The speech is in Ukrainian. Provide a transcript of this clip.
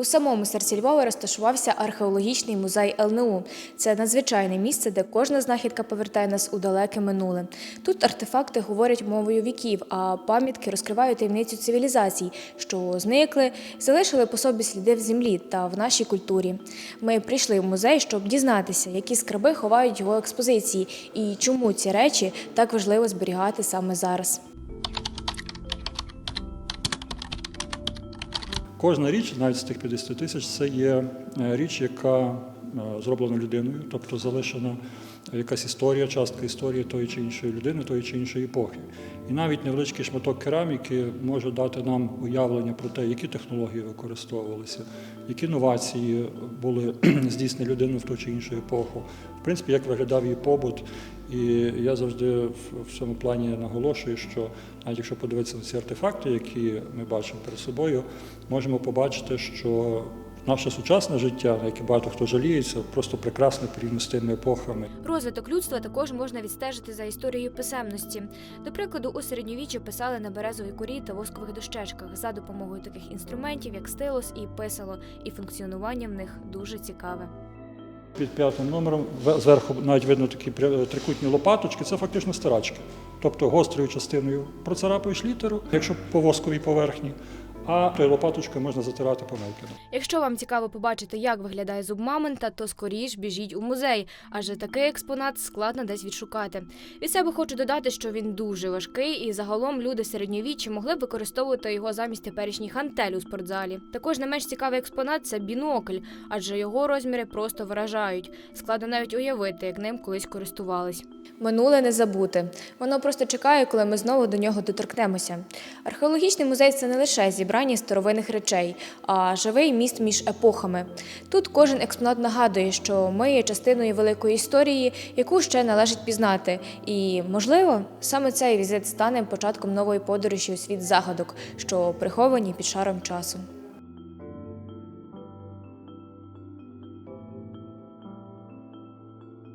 У самому серці Львова розташувався археологічний музей ЛНУ. Це надзвичайне місце, де кожна знахідка повертає нас у далеке минуле. Тут артефакти говорять мовою віків, а пам'ятки розкривають таємницю цивілізацій, що зникли, залишили по собі сліди в землі та в нашій культурі. Ми прийшли в музей, щоб дізнатися, які скарби ховають його експозиції і чому ці речі так важливо зберігати саме зараз. Кожна річ, навіть з тих 50 тисяч, це є е, річ, яка е, зроблена людиною, тобто залишена якась історія, частка історії тої чи іншої людини, тої чи іншої епохи. І навіть невеличкий шматок кераміки може дати нам уявлення про те, які технології використовувалися, які новації були здійснені людиною в ту чи іншу епоху. В принципі, як виглядав її побут. І я завжди в в цьому плані наголошую, що навіть якщо подивитися на ці артефакти, які ми бачимо перед собою, можемо побачити, що наше сучасне життя, на яке багато хто жаліється, просто прекрасне порівняно з тими епохами. Розвиток людства також можна відстежити за історією писемності. До прикладу, у середньовіччі писали на березовій корі та воскових дощечках за допомогою таких інструментів, як стилус і писало, і функціонування в них дуже цікаве. Під п'ятим номером зверху навіть видно такі трикутні лопаточки, це фактично стирачки. Тобто гострою частиною процарапуєш літеру, якщо по восковій поверхні, а лопаточкою можна затирати помилки. Якщо вам цікаво побачити, як виглядає зуб мамонта, то скоріш біжіть у музей, адже такий експонат складно десь відшукати. Від себе хочу додати, що він дуже важкий, і загалом люди середньовіччя могли б використовувати його замість теперішніх гантель у спортзалі. Також не менш цікавий експонат це бінокль, адже його розміри просто вражають. Складно навіть уявити, як ним колись користувались. Минуле не забути. Воно просто чекає, коли ми знову до нього доторкнемося. Археологічний музей це не лише зібрання старовинних речей, а живий міст між епохами. Тут кожен експонат нагадує, що ми є частиною великої історії, яку ще належить пізнати. І, можливо, саме цей візит стане початком нової подорожі у світ загадок, що приховані під шаром часу.